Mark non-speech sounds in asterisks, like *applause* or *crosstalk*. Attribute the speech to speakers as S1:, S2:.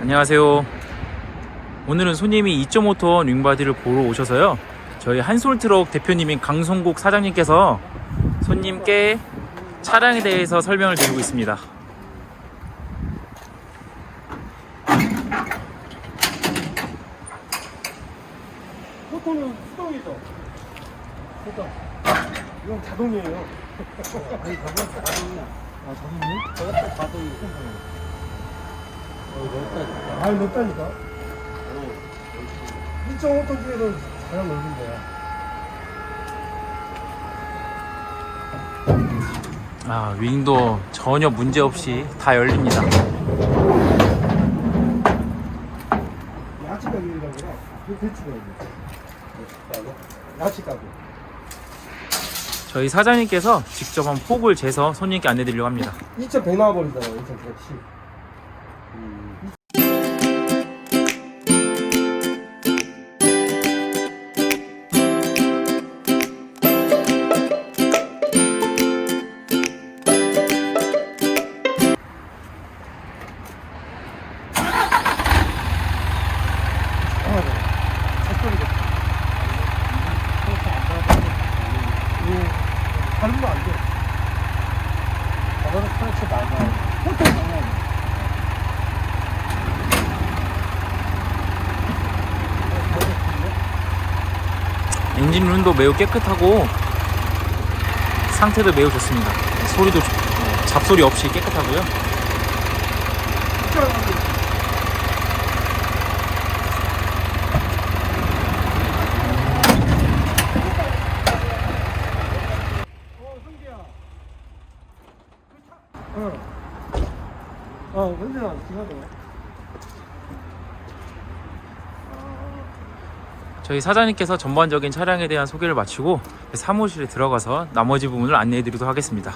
S1: 안녕하세요. 오늘은 손님이 2.5톤 윙바디를 보러 오셔서요. 저희 한솔트럭 대표님인 강성국 사장님께서 손님께 차량에 대해서 설명을 드리고 있습니다.
S2: 포토는 수동이죠? 수동. 이건 자동이에요. *laughs* 아니, 저건 자동이야. 아, 자동이? 저것도 자동이. 어, 넓다. 아, 넓다니까. 1.5톤 중에도 가장 넓은데.
S1: 아, 윙도 전혀 문제 없이 다 열립니다.
S2: 야채 가격이라고 그래. 그 대추가 이제. 야채 가격.
S1: 저희 사장님께서 직접 한 폭을 재서 손님께 안내 드리려고 합니다.
S2: 2.100 나와버리잖아, 2.110. 스트레치 많이 나와. 포토 나와.
S1: 엔진 룬도 매우 깨끗하고 상태도 매우 좋습니다. 소리도 좋- 잡소리 없이 깨끗하고요.
S2: 어. 어, 현진아, 기다려.
S1: 저희 사장님께서 전반적인 차량에 대한 소개를 마치고 사무실에 들어가서 나머지 부분을 안내해 드리도록 하겠습니다.